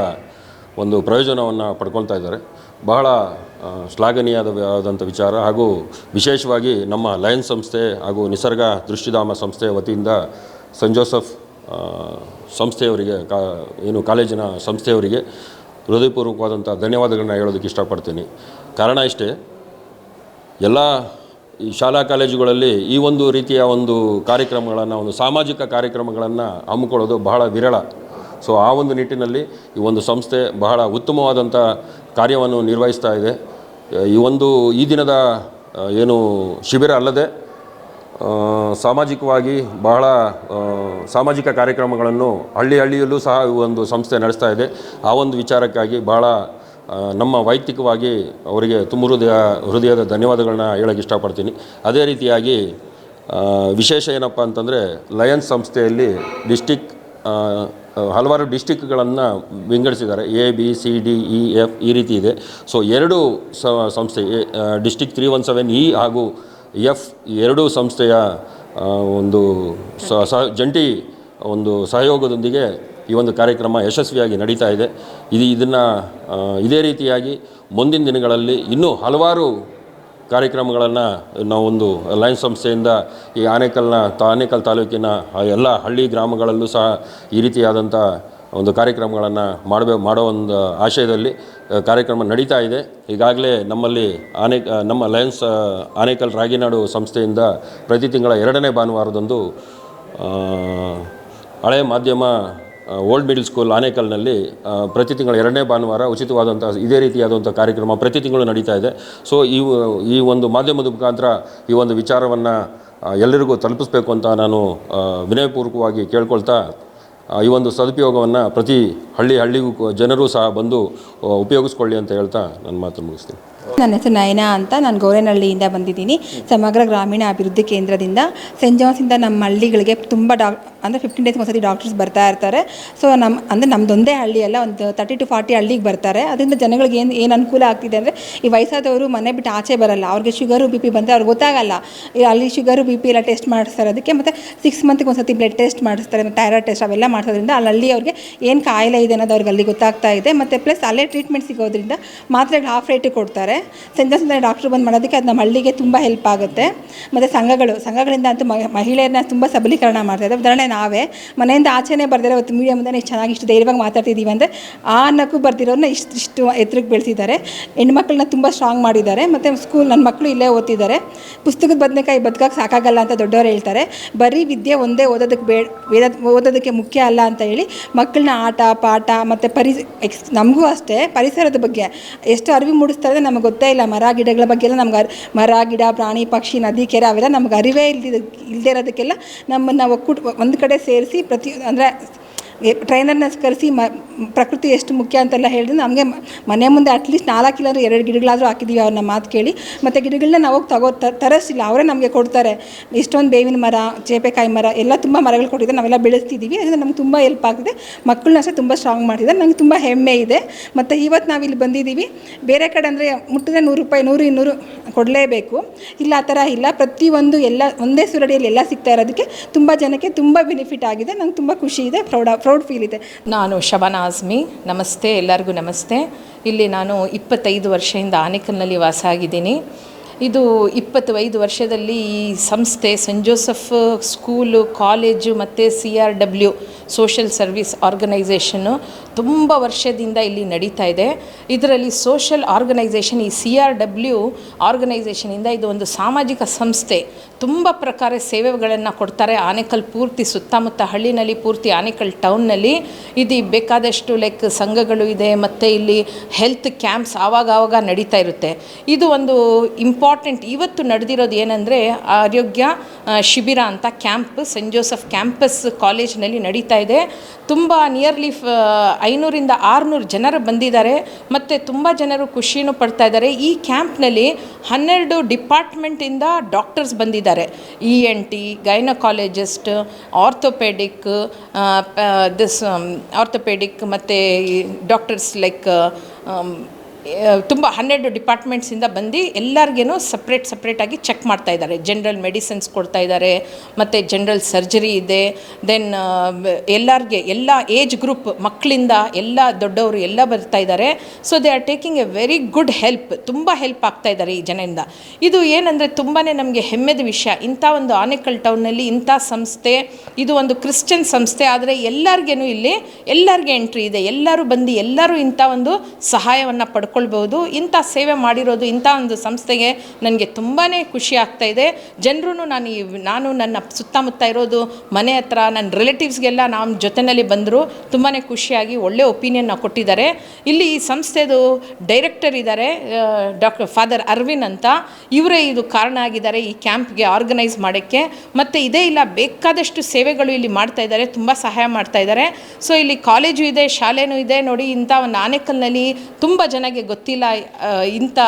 ಒಂದು ಪ್ರಯೋಜನವನ್ನು ಪಡ್ಕೊಳ್ತಾ ಇದ್ದಾರೆ. ಬಹಳ ಶ್ಲಾಘನೀಯದ ಆದಂಥ ವಿಚಾರ ಹಾಗೂ ವಿಶೇಷವಾಗಿ ನಮ್ಮ ಲಯನ್ ಸಂಸ್ಥೆ ಹಾಗೂ ನಿಸರ್ಗ ದೃಷ್ಟಿಧಾಮ ಸಂಸ್ಥೆ ವತಿಯಿಂದ ಸಂ ಜೋಸಫ್ ಸಂಸ್ಥೆಯವರಿಗೆ, ಕಾ, ಏನು ಕಾಲೇಜಿನ ಸಂಸ್ಥೆಯವರಿಗೆ ಹೃದಯಪೂರ್ವಕವಾದಂಥ ಧನ್ಯವಾದಗಳನ್ನ ಹೇಳೋದಕ್ಕೆ ಇಷ್ಟಪಡ್ತೀನಿ. ಕಾರಣ ಇಷ್ಟೇ ಎಲ್ಲ ಈ ಶಾಲಾ ಕಾಲೇಜುಗಳಲ್ಲಿ ಈ ಒಂದು ರೀತಿಯ ಒಂದು ಕಾರ್ಯಕ್ರಮಗಳನ್ನು, ಒಂದು ಸಾಮಾಜಿಕ ಕಾರ್ಯಕ್ರಮಗಳನ್ನು ಹಮ್ಮಿಕೊಳ್ಳೋದು ಬಹಳ ವಿರಳ. ಸೊ ಆ ಒಂದು ನಿಟ್ಟಿನಲ್ಲಿ ಈ ಒಂದು ಸಂಸ್ಥೆ ಬಹಳ ಉತ್ತಮವಾದಂಥ ಕಾರ್ಯವನ್ನು ನಿರ್ವಹಿಸ್ತಾ ಇದೆ. ಈ ಒಂದು ಈ ದಿನದ ಏನು ಶಿಬಿರ ಅಲ್ಲದೆ ಸಾಮಾಜಿಕವಾಗಿ ಬಹಳ ಸಾಮಾಜಿಕ ಕಾರ್ಯಕ್ರಮಗಳನ್ನು ಹಳ್ಳಿ ಹಳ್ಳಿಯಲ್ಲೂ ಸಹ ಈ ಒಂದು ಸಂಸ್ಥೆ ನಡೆಸ್ತಾ ಇದೆ. ಆ ಒಂದು ವಿಚಾರಕ್ಕಾಗಿ ಬಹಳ ನಮ್ಮ ವೈಯಕ್ತಿಕವಾಗಿ ಅವರಿಗೆ ತುಂಬ ಹೃದಯ, ಹೃದಯದ ಧನ್ಯವಾದಗಳನ್ನ ಹೇಳೋಕ್ಕೆ ಇಷ್ಟಪಡ್ತೀನಿ. ಅದೇ ರೀತಿಯಾಗಿ ವಿಶೇಷ ಏನಪ್ಪ ಅಂತಂದರೆ ಲಯನ್ಸ್ ಸಂಸ್ಥೆಯಲ್ಲಿ ಡಿಸ್ಟಿಕ್ ಹಲವಾರು ಡಿಸ್ಟಿಕ್ಗಳನ್ನು ವಿಂಗಡಿಸಿದ್ದಾರೆ. A, B, C, D, E, F ಈ ರೀತಿ ಇದೆ. ಸೊ, ಎರಡು ಸಂಸ್ಥೆ district three one seven E ಹಾಗೂ ಎಫ್ ಎರಡೂ ಸಂಸ್ಥೆಯ ಒಂದು ಸ, ಜಂಟಿ ಒಂದು ಸಹಯೋಗದೊಂದಿಗೆ ಈ ಒಂದು ಕಾರ್ಯಕ್ರಮ ಯಶಸ್ವಿಯಾಗಿ ನಡೀತಾ ಇದೆ. ಇದು ಇದನ್ನು ಇದೇ ರೀತಿಯಾಗಿ ಮುಂದಿನ ದಿನಗಳಲ್ಲಿ ಇನ್ನೂ ಹಲವಾರು ಕಾರ್ಯಕ್ರಮಗಳನ್ನು ನಾವೊಂದು ಲಯನ್ಸ್ ಸಂಸ್ಥೆಯಿಂದ ಈ ಆನೇಕಲ್ನ ತಾ, ಆನೇಕಲ್ ತಾಲೂಕಿನ ಎಲ್ಲ ಹಳ್ಳಿ ಗ್ರಾಮಗಳಲ್ಲೂ ಸಹ ಈ ರೀತಿಯಾದಂಥ ಒಂದು ಕಾರ್ಯಕ್ರಮಗಳನ್ನು ಮಾಡಬೇ, ಮಾಡೋ ಒಂದು ಆಶಯದಲ್ಲಿ ಕಾರ್ಯಕ್ರಮ ನಡೀತಾ ಇದೆ. ಈಗಾಗಲೇ ನಮ್ಮಲ್ಲಿ ಆನೆ ನಮ್ಮ ಲಯನ್ಸ್ ಆನೇಕಲ್ ರಾಗಿನಾಡು ಸಂಸ್ಥೆಯಿಂದ ಪ್ರತಿ ತಿಂಗಳ ಎರಡನೇ ಭಾನುವಾರದಂದು ಹಳೆ ಹಳೆಯ ಮಾಧ್ಯಮ ಓಲ್ಡ್ ಮಿಡಲ್ ಸ್ಕೂಲ್ ಆನೇಕಲ್ನಲ್ಲಿ ಪ್ರತಿ ತಿಂಗಳ ಎರಡನೇ ಭಾನುವಾರ ಉಚಿತವಾದಂಥ, ಇದೇ ರೀತಿಯಾದಂಥ ಕಾರ್ಯಕ್ರಮ ಪ್ರತಿ ತಿಂಗಳು ನಡೀತಾ ಇದೆ. ಸೊ ಈ ಈ ಒಂದು ಮಾಧ್ಯಮದ ಮುಖಾಂತರ ಈ ಒಂದು ವಿಚಾರವನ್ನು ಎಲ್ಲರಿಗೂ ತಲುಪಿಸ್ಬೇಕು ಅಂತ ನಾನು ವಿನಯಪೂರ್ವಕವಾಗಿ ಕೇಳ್ಕೊಳ್ತಾ ಈ ಒಂದು ಸದುಪಯೋಗವನ್ನು ಪ್ರತಿ ಹಳ್ಳಿ ಹಳ್ಳಿಗೂ ಜನರು ಸಹ ಬಂದು ಉಪಯೋಗಿಸ್ಕೊಳ್ಳಿ ಅಂತ ಹೇಳ್ತಾ ನನ್ನ ಮಾತು ಮುಗಿಸ್ತೀನಿ. ನನ್ನ ಹೆಸರು ನಯನ ಅಂತ ನಾನು ಗೌರೇನಹಳ್ಳಿಯಿಂದ ಬಂದಿದ್ದೀನಿ. ಸಮಗ್ರ ಗ್ರಾಮೀಣ ಅಭಿವೃದ್ಧಿ ಕೇಂದ್ರದಿಂದ ಸೆಂಟ್ ಜಾನ್ಸಿಂದ ನಮ್ಮ ಹಳ್ಳಿಗಳಿಗೆ ತುಂಬ ಡಾಕ್, ಅಂದರೆ ಫಿಫ್ಟೀನ್ ಡೇಸ್ ಒಂದ್ಸತಿ ಡಾಕ್ಟರ್ಸ್ ಬರ್ತಾ ಇರ್ತಾರೆ. ಸೊ ನಮ್ಮ ಅಂದರೆ ನಮ್ಮದೊಂದೇ ಹಳ್ಳಿ ಅಲ್ಲ, ಒಂದು ತರ್ಟಿ ಟು ಫಾರ್ಟಿ ಹಳ್ಳಿಗೆ ಬರ್ತಾರೆ. ಅದರಿಂದ ಜನಗಳಿಗೆ ಏನು ಏನು ಅನುಕೂಲ ಆಗ್ತಿದೆ ಅಂದರೆ ಈ ವಯಸ್ಸಾದವರು ಮನೆ ಬಿಟ್ಟು ಆಚೆ ಬರಲ್ಲ. ಅವ್ರಿಗೆ ಶುಗರು ಬಿ ಪಿ ಬಂದರೆ ಅವ್ರಿಗೆ ಗೊತ್ತಾಗಲ್ಲ. ಅಲ್ಲಿ ಶುಗರು ಬಿ ಪಿ ಎಲ್ಲ ಟೆಸ್ಟ್ ಮಾಡಿಸ್ತಾರೆ. ಅದಕ್ಕೆ ಮತ್ತು ಸಿಕ್ಸ್ ಮಂತ್ಗೆ ಒಂದ್ಸತಿ ಬ್ಲಡ್ ಟೆಸ್ಟ್ ಮಾಡಿಸ್ತಾರೆ, ಮತ್ತು ಥೈರಾಯ್ಡ್ ಟೆಸ್ಟ್ ಅವೆಲ್ಲ ಮಾಡಿಸೋದ್ರಿಂದ ಅಲ್ಲಿ ಹಳ್ಳಿ ಅವ್ರಿಗೆ ಏನು ಕಾಯಿಲೆ ಇದೆ ಅನ್ನೋದು ಅವ್ರಿಗೆ ಅಲ್ಲಿ ಗೊತ್ತಾಗ್ತಾ ಇದೆ. ಮತ್ತು ಪ್ಲಸ್ ಅಲ್ಲೇ ಟ್ರೀಟ್ಮೆಂಟ್ ಸಿಗೋದ್ರಿಂದ ಮಾತ್ರೆಗಳು ಹಾಫ್ ರೇಟಿಗೆ ಕೊಡ್ತಾರೆ. ಸೆಂಟ್ ಸಂಜೆ ಡಾಕ್ಟ್ರು ಬಂದು ಮಾಡೋದಕ್ಕೆ ಅದು ನಮ್ಮ ಹಳ್ಳಿಗೆ ತುಂಬ ಹೆಲ್ಪ್ ಆಗುತ್ತೆ. ಮತ್ತು ಸಂಘಗಳು, ಸಂಘಗಳಿಂದ ಅಂತೂ ಮಹಿಳೆಯರನ್ನ ತುಂಬ ಸಬಲೀಕರಣ ಮಾಡ್ತಾಯಿದೆ ಉದಾಹರಣೆ ನಾವೇ, ಮನೆಯಿಂದ ಆಚೆನೇ ಬರ್ದಿರೋ ಇವತ್ತು ಮೀಡಿಯಾ ಮುಂದೆ ಚೆನ್ನಾಗಿ ಇಷ್ಟು ಧೈರ್ಯವಾಗಿ ಮಾತಾಡ್ತಿದ್ದೀವಿ ಅಂದರೆ ಆ ಅನ್ನಕ್ಕೂ ಬರ್ದಿರೋನ್ನ ಇಷ್ಟು ಇಷ್ಟು ಎತ್ತರಕ್ಕೆ ಬೆಳೆಸಿದ್ದಾರೆ. ಹೆಣ್ಮಕ್ಳನ್ನ ತುಂಬ ಸ್ಟ್ರಾಂಗ್ ಮಾಡಿದ್ದಾರೆ. ಮತ್ತು ಸ್ಕೂಲ್ ನನ್ನ ಮಕ್ಕಳು ಇಲ್ಲೇ ಓದ್ತಿದ್ದಾರೆ. ಪುಸ್ತಕದ ಬದನೆಕಾಯಿ ಬದುಕಕ್ಕೆ ಸಾಕಾಗಲ್ಲ ಅಂತ ದೊಡ್ಡವರು ಹೇಳ್ತಾರೆ. ಬರೀ ವಿದ್ಯೆ ಒಂದೇ ಓದೋದಕ್ಕೆ ಬೇಡ ಓದೋದಕ್ಕೆ ಮುಖ್ಯ ಅಲ್ಲ ಅಂತ ಹೇಳಿ ಮಕ್ಕಳನ್ನ ಆಟ, ಪಾಠ ಮತ್ತು ಪರಿ ಎಕ್ಸ್ ನಮಗೂ ಅಷ್ಟೇ ಪರಿಸರದ ಬಗ್ಗೆ ಎಷ್ಟು ಅರಿವು ಮೂಡಿಸ್ತಾರೆ ನಮಗೆ ಗೊತ್ತೇ ಇಲ್ಲ. ಮರ ಗಿಡಗಳ ಬಗ್ಗೆ ಎಲ್ಲ ನಮ್ಗೆ ಮರ, ಗಿಡ, ಪ್ರಾಣಿ, ಪಕ್ಷಿ, ನದಿ, ಕೆರೆ ಅವೆಲ್ಲ ನಮ್ಗೆ ಅರಿವೇ ಇಲ್ದಿದ್ದ ಇಲ್ಲದೇ ಇರೋದಕ್ಕೆಲ್ಲ ನಮ್ಮನ್ನು ಒಕ್ಕೂಟ, ಒಂದು ಕಡೆ ಸೇರಿಸಿ ಪ್ರತಿ, ಅಂದರೆ ಟ್ರೈನರ್ನ ಕರೆಸಿ ಮ, ಪ್ರಕೃತಿ ಎಷ್ಟು ಮುಖ್ಯ ಅಂತೆಲ್ಲ ಹೇಳಿದ್ರೆ ನಮಗೆ ಮನೆ ಮುಂದೆ ಅಟ್ಲೀಸ್ಟ್ ನಾಲ್ಕು ಇಲ್ಲಾಂದ್ರೆ ಎರಡು ಗಿಡಗಳಾದರೂ ಹಾಕಿದ್ದೀವಿ ಅವ್ರನ್ನ ಮಾತು ಕೇಳಿ. ಮತ್ತು ಗಿಡಗಳನ್ನ ನಾವು ಹೋಗಿ ತಗೋ ತರಿಸಿಲ್ಲ, ಅವರೇ ನಮಗೆ ಕೊಡ್ತಾರೆ. ಇಷ್ಟೊಂದು ಬೇವಿನ ಮರ, ಚೇಪೆಕಾಯಿ ಮರ, ಎಲ್ಲ ತುಂಬ ಮರಗಳು ಕೊಟ್ಟಿದ್ದಾರೆ, ನಾವೆಲ್ಲ ಬೆಳೆಸ್ತಿದ್ದೀವಿ ಅದರಿಂದ ನಮ್ಗೆ ತುಂಬ ಹೆಲ್ಪ್ ಆಗಿದೆ. ಮಕ್ಕಳನ್ನ ಅಷ್ಟೇ ತುಂಬ ಸ್ಟ್ರಾಂಗ್ ಮಾಡಿದೆ ನಂಗೆ ತುಂಬ ಹೆಮ್ಮೆ ಇದೆ. ಮತ್ತು ಇವತ್ತು ನಾವು ಇಲ್ಲಿ ಬಂದಿದ್ದೀವಿ ಬೇರೆ ಕಡೆ ಅಂದರೆ ಮುಟ್ಟಿದ್ರೆ ನೂರು ರೂಪಾಯಿ, ನೂರು ಇನ್ನೂರು ಕೊಡಲೇಬೇಕು. ಇಲ್ಲ, ಆ ಥರ ಇಲ್ಲ. ಪ್ರತಿಯೊಂದು ಎಲ್ಲ, ಒಂದೇ ಸುರಡಿಯಲ್ಲಿ ಎಲ್ಲ ಸಿಗ್ತಾ ಇರೋದಕ್ಕೆ ತುಂಬ ಜನಕ್ಕೆ ತುಂಬ ಬೆನಿಫಿಟ್ ಆಗಿದೆ. ನಂಗೆ ತುಂಬ ಖುಷಿ ಇದೆ. ಪ್ರೌಡ ಪ್ರೌಡ್ ಫೀಲ್ ಇದೆ. ನಾನು ಶಬಾನ ಆಜ್ಮಿ ನಮಸ್ತೆ, ಎಲ್ಲರಿಗೂ ನಮಸ್ತೆ. ಇಲ್ಲಿ ನಾನು ಇಪ್ಪತ್ತೈದು ವರ್ಷದಿಂದ ಆನೇಕಲ್ನಲ್ಲಿ ವಾಸ ಆಗಿದ್ದೀನಿ ಇದು ಇಪ್ಪತ್ತೈದು ವರ್ಷದಲ್ಲಿ ಈ ಸಂಸ್ಥೆ ಸೆಂಟ್ ಜೋಸೆಫ್ ಸ್ಕೂಲು ಕಾಲೇಜು ಮತ್ತು C R W social service organisation ತುಂಬ ವರ್ಷದಿಂದ ಇಲ್ಲಿ ನಡೀತಾ ಇದೆ. ಇದರಲ್ಲಿ ಸೋಷಿಯಲ್ ಆರ್ಗನೈಸೇಷನ್ ಈ ಸಿ ಆರ್ ಡಬ್ಲ್ಯೂ ಆರ್ಗನೈಸೇಷನಿಂದ ಇದು ಒಂದು ಸಾಮಾಜಿಕ ಸಂಸ್ಥೆ. ತುಂಬ ಪ್ರಕಾರ ಸೇವೆಗಳನ್ನು ಕೊಡ್ತಾರೆ. ಆನೇಕಲ್ ಪೂರ್ತಿ ಸುತ್ತಮುತ್ತ ಹಳ್ಳಿನಲ್ಲಿ ಪೂರ್ತಿ ಆನೇಕಲ್ ಟೌನ್ನಲ್ಲಿ ಇದು ಬೇಕಾದಷ್ಟು ಲೈಕ್ ಸಂಘಗಳು ಇದೆ. ಮತ್ತು ಇಲ್ಲಿ ಹೆಲ್ತ್ ಕ್ಯಾಂಪ್ಸ್ ಆವಾಗ ಆವಾಗ ನಡೀತಾ ಇರುತ್ತೆ. ಇದು ಒಂದು ಇಂಪಾರ್ಟೆಂಟ್ ಇವತ್ತು ನಡೆದಿರೋದು ಏನಂದರೆ ಆರೋಗ್ಯ ಶಿಬಿರ ಅಂತ ಕ್ಯಾಂಪ್ ಸೆಂಟ್ ಜೋಸಫ್ ಕ್ಯಾಂಪಸ್ ಕಾಲೇಜ್ನಲ್ಲಿ ನಡೀತಾ ಇದೆ. ತುಂಬ ನಿಯರ್ಲಿ ಐನೂರಿಂದ ಆರುನೂರು ಜನರು ಬಂದಿದ್ದಾರೆ. ಮತ್ತು ತುಂಬ ಜನರು ಖುಷಿನೂ ಪಡ್ತಾ ಇದ್ದಾರೆ. ಈ ಕ್ಯಾಂಪ್ನಲ್ಲಿ ಹನ್ನೆರಡು ಡಿಪಾರ್ಟ್ಮೆಂಟಿಂದ ಡಾಕ್ಟರ್ಸ್ ಬಂದಿದ್ದಾರೆ. E N T gynaecologist orthopaedic this orthopaedic ಮತ್ತು ಡಾಕ್ಟರ್ಸ್ ಲೈಕ್ ತುಂಬ ಹನ್ನೆರಡು ಡಿಪಾರ್ಟ್ಮೆಂಟ್ಸಿಂದ ಬಂದು ಎಲ್ಲರಿಗೇನು ಸಪ್ರೇಟ್ ಸಪ್ರೇಟಾಗಿ ಚೆಕ್ ಮಾಡ್ತಾ ಇದ್ದಾರೆ. ಜನರಲ್ ಮೆಡಿಸಿನ್ಸ್ ಕೊಡ್ತಾ ಇದ್ದಾರೆ, ಮತ್ತು ಜನ್ರಲ್ ಸರ್ಜರಿ ಇದೆ. ದೆನ್ ಎಲ್ಲರಿಗೆ ಎಲ್ಲ ಏಜ್ ಗ್ರೂಪ್ ಮಕ್ಕಳಿಂದ ಎಲ್ಲ ದೊಡ್ಡವರು ಎಲ್ಲ ಬರ್ತಾ ಇದ್ದಾರೆ. So they are taking a very good help ತುಂಬ ಹೆಲ್ಪ್ ಆಗ್ತಾ ಇದ್ದಾರೆ ಈ ಜನರಿಂದ. ಇದು ಏನಂದರೆ ತುಂಬಾ ನಮಗೆ ಹೆಮ್ಮೆದ ವಿಷಯ. ಇಂಥ ಒಂದು ಆನೆಕಲ್ ಟೌನ್ನಲ್ಲಿ ಇಂಥ ಸಂಸ್ಥೆ, ಇದು ಒಂದು ಕ್ರಿಶ್ಚಿಯನ್ ಸಂಸ್ಥೆ, ಆದರೆ ಎಲ್ಲರಿಗೇನು ಇಲ್ಲಿ ಎಲ್ಲರಿಗೆ ಎಂಟ್ರಿ ಇದೆ. ಎಲ್ಲರೂ ಬಂದು ಎಲ್ಲರೂ ಇಂಥ ಒಂದು ಸಹಾಯವನ್ನು ಪಡ್ಕೊಳ್ಬೋದು ಇಂಥ ಸೇವೆ ಮಾಡಿರೋದು, ಇಂಥ ಒಂದು ಸಂಸ್ಥೆಗೆ ನನಗೆ ತುಂಬಾ ಖುಷಿ ಆಗ್ತಾ ಇದೆ. ಜನರೂ ನಾನು ಈ, ನಾನು ನನ್ನ ಸುತ್ತಮುತ್ತ ಇರೋದು, ಮನೆ ಹತ್ರ ನನ್ನ ರಿಲೇಟಿವ್ಸ್ಗೆಲ್ಲ ನಮ್ಮ ಜೊತೆಯಲ್ಲಿ ಬಂದರು ತುಂಬಾ ಖುಷಿಯಾಗಿ ಒಳ್ಳೆ ಒಪಿನಿಯನ್ನ ಕೊಟ್ಟಿದ್ದಾರೆ. ಇಲ್ಲಿ ಈ ಸಂಸ್ಥೆದು ಡೈರೆಕ್ಟರ್ ಇದ್ದಾರೆ ಡಾಕ್ಟರ್ ಫಾದರ್ ಅರವಿಂದ್ ಅಂತ. ಇವರೇ ಇದು ಕಾರಣ ಆಗಿದ್ದಾರೆ ಈ ಕ್ಯಾಂಪ್ಗೆ ಆರ್ಗನೈಸ್ ಮಾಡೋಕ್ಕೆ. ಮತ್ತು ಇದೇ ಇಲ್ಲ, ಬೇಕಾದಷ್ಟು ಸೇವೆಗಳು ಇಲ್ಲಿ ಮಾಡ್ತಾ ಇದ್ದಾರೆ, ತುಂಬ ಸಹಾಯ ಮಾಡ್ತಾ ಇದ್ದಾರೆ. ಸೊ ಇಲ್ಲಿ ಕಾಲೇಜು ಇದೆ, ಶಾಲೆನೂ ಇದೆ, ನೋಡಿ ಇಂಥ ಒಂದು ಆನೇಕಲ್ನಲ್ಲಿ ತುಂಬ ಜನಕ್ಕೆ ಗೊತ್ತಿಲ್ಲ ಇಂಥ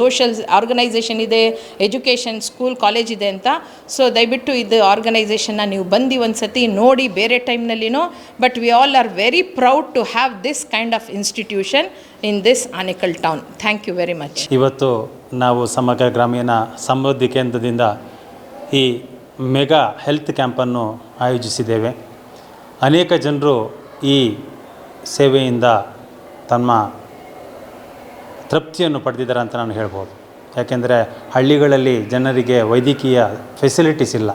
ಸೋಷಲ್ ಆರ್ಗನೈಸೇಷನ್ ಇದೆ ಎಜುಕೇಷನ್ ಸ್ಕೂಲ್ ಕಾಲೇಜ್ ಇದೆ ಅಂತ. ಸೊ ದಯವಿಟ್ಟು ಇದು ಆರ್ಗನೈಸೇಷನ್ನ ನೀವು ಬಂದು ಒಂದು ಸತಿ ನೋಡಿ, ಬೇರೆ ಟೈಮ್ನಲ್ಲಿನೂ but we all are very proud to have this kind of institution in this Anekal town thank you very much ಇವತ್ತು ನಾವು ಸಮಗ್ರ ಗ್ರಾಮೀಣ ಸಮೃದ್ಧಿ ಕೇಂದ್ರದಿಂದ ಈ ಮೆಗಾ ಹೆಲ್ತ್ ಕ್ಯಾಂಪನ್ನು ಆಯೋಜಿಸಿದ್ದೇವೆ. ಅನೇಕ ಜನರು ಈ ಸೇವೆಯಿಂದ ತಮ್ಮ ತೃಪ್ತಿಯನ್ನು ಪಡೆದಿದ್ದಾರೆ ಅಂತ ನಾನು ಹೇಳ್ಬೋದು. ಯಾಕೆಂದರೆ ಹಳ್ಳಿಗಳಲ್ಲಿ ಜನರಿಗೆ ವೈದ್ಯಕೀಯ ಫೆಸಿಲಿಟೀಸ್ ಇಲ್ಲ.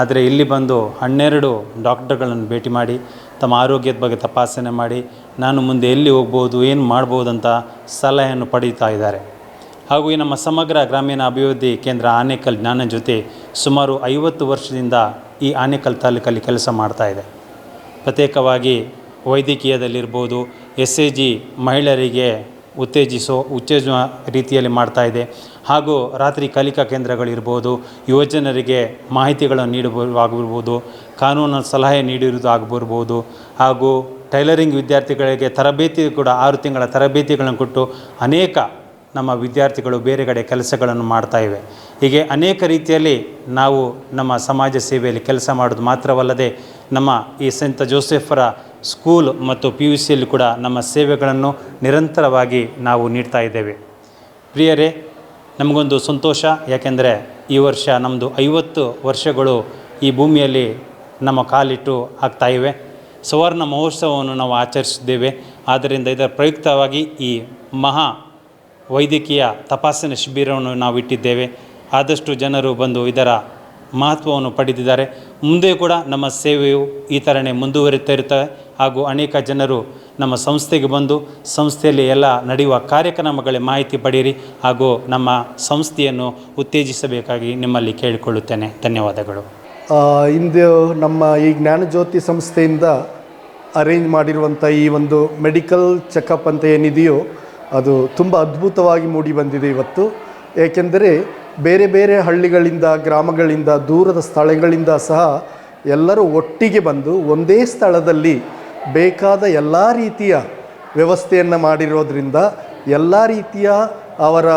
ಆದರೆ ಇಲ್ಲಿ ಬಂದು ಹನ್ನೆರಡು ಡಾಕ್ಟರ್ಗಳನ್ನು ಭೇಟಿ ಮಾಡಿ, ತಮ್ಮ ಆರೋಗ್ಯದ ಬಗ್ಗೆ ತಪಾಸಣೆ ಮಾಡಿ, ನಾನು ಮುಂದೆ ಎಲ್ಲಿ ಹೋಗ್ಬೋದು, ಏನು ಮಾಡ್ಬೋದು ಅಂತ ಸಲಹೆಯನ್ನು ಪಡೀತಾ ಇದ್ದಾರೆ. ಹಾಗೂ ಈ ನಮ್ಮ ಸಮಗ್ರ ಗ್ರಾಮೀಣ ಅಭಿವೃದ್ಧಿ ಕೇಂದ್ರ ಆನೇಕಲ್ ಜ್ಞಾನ ಜೊತೆ ಸುಮಾರು ಐವತ್ತು ವರ್ಷದಿಂದ ಈ ಆನೇಕಲ್ ತಾಲೂಕಲ್ಲಿ ಕೆಲಸ ಮಾಡ್ತಾ ಇದೆ. ಪ್ರತ್ಯೇಕವಾಗಿ ವೈದ್ಯಕೀಯದಲ್ಲಿರ್ಬೋದು, ಎಸ್ ಎ ಜಿ ಮಹಿಳೆಯರಿಗೆ ಉತ್ತೇಜಿಸೋ, ಉತ್ತೇಜನ ರೀತಿಯಲ್ಲಿ ಮಾಡ್ತಾ ಇದೆ. ಹಾಗೂ ರಾತ್ರಿ ಕಲಿಕಾ ಕೇಂದ್ರಗಳಿರ್ಬೋದು, ಯುವಜನರಿಗೆ ಮಾಹಿತಿಗಳನ್ನು ನೀಡಬಾಗಿರ್ಬೋದು ಕಾನೂನು ಸಲಹೆ ನೀಡಿರುವುದು ಆಗಬಿರ್ಬೋದು ಹಾಗೂ ಟೈಲರಿಂಗ್ ವಿದ್ಯಾರ್ಥಿಗಳಿಗೆ ತರಬೇತಿ ಕೂಡ ಆರು ತಿಂಗಳ ತರಬೇತಿಗಳನ್ನು ಕೊಟ್ಟು ಅನೇಕ ನಮ್ಮ ವಿದ್ಯಾರ್ಥಿಗಳು ಬೇರೆ ಕಡೆ ಕೆಲಸಗಳನ್ನು ಮಾಡ್ತಾ ಇವೆ. ಹೀಗೆ ಅನೇಕ ರೀತಿಯಲ್ಲಿ ನಾವು ನಮ್ಮ ಸಮಾಜ ಸೇವೆಯಲ್ಲಿ ಕೆಲಸ ಮಾಡೋದು ಮಾತ್ರವಲ್ಲದೆ ನಮ್ಮ ಈ ಸಂತ ಜೋಸೆಫರ ಸ್ಕೂಲ್ ಮತ್ತು ಪಿ ಯು ಸಿಯಲ್ಲಿ ಕೂಡ ನಮ್ಮ ಸೇವೆಗಳನ್ನು ನಿರಂತರವಾಗಿ ನಾವು ನೀಡ್ತಾ ಇದ್ದೇವೆ. ಪ್ರಿಯರೇ, ನಮಗೊಂದು ಸಂತೋಷ, ಯಾಕೆಂದರೆ ಈ ವರ್ಷ ನಮ್ಮದು ಐವತ್ತು ವರ್ಷಗಳು ಈ ಭೂಮಿಯಲ್ಲಿ ನಮ್ಮ ಕಾಲಿಟ್ಟು ಆಗ್ತಾ ಇವೆ. ಸುವರ್ಣ ಮಹೋತ್ಸವವನ್ನು ನಾವು ಆಚರಿಸಿದ್ದೇವೆ. ಆದ್ದರಿಂದ ಇದರ ಪ್ರಯುಕ್ತವಾಗಿ ಈ ಮಹಾ ವೈದ್ಯಕೀಯ ತಪಾಸಣೆ ಶಿಬಿರವನ್ನು ನಾವು ಇಟ್ಟಿದ್ದೇವೆ. ಆದಷ್ಟು ಜನರು ಬಂದು ಇದರ ಮಹತ್ವವನ್ನು ಪಡೆದಿದ್ದಾರೆ. ಮುಂದೆ ಕೂಡ ನಮ್ಮ ಸೇವೆಯು ಈ ಥರನೇ ಮುಂದುವರಿತಾ ಇರ್ತವೆ ಹಾಗೂ ಅನೇಕ ಜನರು ನಮ್ಮ ಸಂಸ್ಥೆಗೆ ಬಂದು ಸಂಸ್ಥೆಯಲ್ಲಿ ಎಲ್ಲ ನಡೆಯುವ ಕಾರ್ಯಕ್ರಮಗಳ ಮಾಹಿತಿ ಪಡೆಯಿರಿ ಹಾಗೂ ನಮ್ಮ ಸಂಸ್ಥೆಯನ್ನು ಉತ್ತೇಜಿಸಬೇಕಾಗಿ ನಿಮ್ಮಲ್ಲಿ ಕೇಳಿಕೊಳ್ಳುತ್ತೇನೆ. ಧನ್ಯವಾದಗಳು. ಇಂದು ನಮ್ಮ ಈ ಜ್ಞಾನಜ್ಯೋತಿ ಸಂಸ್ಥೆಯಿಂದ ಅರೇಂಜ್ ಮಾಡಿರುವಂಥ ಈ ಒಂದು ಮೆಡಿಕಲ್ ಚೆಕಪ್ ಅಂತ ಏನಿದೆಯೋ ಅದು ತುಂಬ ಅದ್ಭುತವಾಗಿ ಮೂಡಿ ಬಂದಿದೆ ಇವತ್ತು. ಏಕೆಂದರೆ ಬೇರೆ ಬೇರೆ ಹಳ್ಳಿಗಳಿಂದ, ಗ್ರಾಮಗಳಿಂದ, ದೂರದ ಸ್ಥಳಗಳಿಂದ ಸಹ ಎಲ್ಲರೂ ಒಟ್ಟಿಗೆ ಬಂದು ಒಂದೇ ಸ್ಥಳದಲ್ಲಿ ಬೇಕಾದ ಎಲ್ಲ ರೀತಿಯ ವ್ಯವಸ್ಥೆಯನ್ನು ಮಾಡಿರೋದ್ರಿಂದ ಎಲ್ಲ ರೀತಿಯ ಅವರ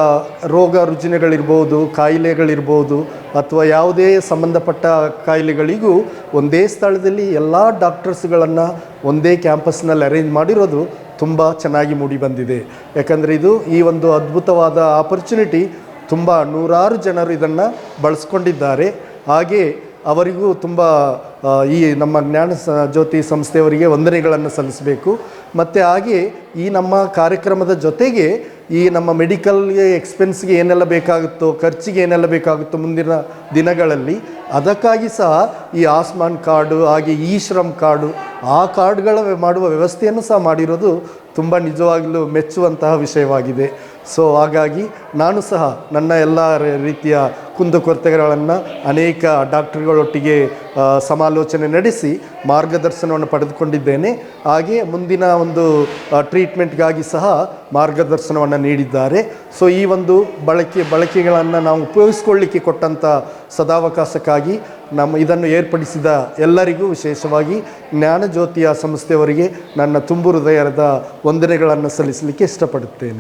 ರೋಗ ರುಜಿನಗಳಿರ್ಬೋದು, ಕಾಯಿಲೆಗಳಿರ್ಬೋದು ಅಥವಾ ಯಾವುದೇ ಸಂಬಂಧಪಟ್ಟ ಕಾಯಿಲೆಗಳಿಗೂ ಒಂದೇ ಸ್ಥಳದಲ್ಲಿ ಎಲ್ಲ ಡಾಕ್ಟರ್ಸ್ಗಳನ್ನು ಒಂದೇ ಕ್ಯಾಂಪಸ್ನಲ್ಲಿ ಅರೇಂಜ್ ಮಾಡಿರೋದು ತುಂಬ ಚೆನ್ನಾಗಿ ಮೂಡಿ ಬಂದಿದೆ. ಯಾಕಂದರೆ ಇದು ಈ ಒಂದು ಅದ್ಭುತವಾದ ಆಪರ್ಚುನಿಟಿ ತುಂಬ ನೂರಾರು ಜನರು ಇದನ್ನು ಬಳಸ್ಕೊಂಡಿದ್ದಾರೆ. ಹಾಗೆ ಅವರಿಗೂ ತುಂಬ ಈ ನಮ್ಮ ಜ್ಞಾನ ಸ- ಜ್ಯೋತಿ ಸಂಸ್ಥೆಯವರಿಗೆ ವಂದನೆಗಳನ್ನು ಸಲ್ಲಿಸಬೇಕು. ಮತ್ತು ಹಾಗೆ ಈ ನಮ್ಮ ಕಾರ್ಯಕ್ರಮದ ಜೊತೆಗೆ ಈ ನಮ್ಮ ಮೆಡಿಕಲ್ಗೆ ಎಕ್ಸ್ಪೆನ್ಸ್ಗೆ ಏನೆಲ್ಲ ಬೇಕಾಗುತ್ತೋ, ಖರ್ಚಿಗೆ ಏನೆಲ್ಲ ಬೇಕಾಗುತ್ತೋ ಮುಂದಿನ ದಿನಗಳಲ್ಲಿ ಅದಕ್ಕಾಗಿ ಸಹ ಈ ಆಸ್ಮಾನ್ ಕಾರ್ಡು, ಹಾಗೆ ಈ ಶ್ರಮ್ ಕಾರ್ಡು, ಆ ಕಾರ್ಡ್ಗಳ ಮಾಡುವ ವ್ಯವಸ್ಥೆಯನ್ನು ಸಹ ಮಾಡಿರೋದು ತುಂಬ ನಿಜವಾಗಲೂ ಮೆಚ್ಚುವಂತಹ ವಿಷಯವಾಗಿದೆ. ಸೊ ಹಾಗಾಗಿ ನಾನು ಸಹ ನನ್ನ ಎಲ್ಲ ರೀತಿಯ ಕುಂದುಕೊರತೆಗಳನ್ನು ಅನೇಕ ಡಾಕ್ಟರ್ಗಳೊಟ್ಟಿಗೆ ಸಮಾಲೋಚನೆ ನಡೆಸಿ ಮಾರ್ಗದರ್ಶನವನ್ನು ಪಡೆದುಕೊಂಡಿದ್ದೇನೆ. ಹಾಗೆ ಮುಂದಿನ ಒಂದು ಟ್ರೀಟ್ಮೆಂಟ್ಗಾಗಿ ಸಹ ಮಾರ್ಗದರ್ಶನವನ್ನು ನೀಡಿದ್ದಾರೆ. ಸೊ ಈ ಒಂದು ಬಳಕೆ, ಬಳಕೆಗಳನ್ನು ನಾವು ಉಪಯೋಗಿಸ್ಕೊಳ್ಳಿಕ್ಕೆ ಕೊಟ್ಟಂಥ ಸದಾವಕಾಶಕ್ಕಾಗಿ ನಮ್ಮ ಇದನ್ನು ಏರ್ಪಡಿಸಿದ ಎಲ್ಲರಿಗೂ ವಿಶೇಷವಾಗಿ ಜ್ಞಾನಜ್ಯೋತಿಯ ಸಂಸ್ಥೆಯವರಿಗೆ ನನ್ನ ತುಂಬು ಹೃದಯದ ವಂದನೆಗಳನ್ನು ಸಲ್ಲಿಸಲಿಕ್ಕೆ ಇಷ್ಟಪಡುತ್ತೇನೆ.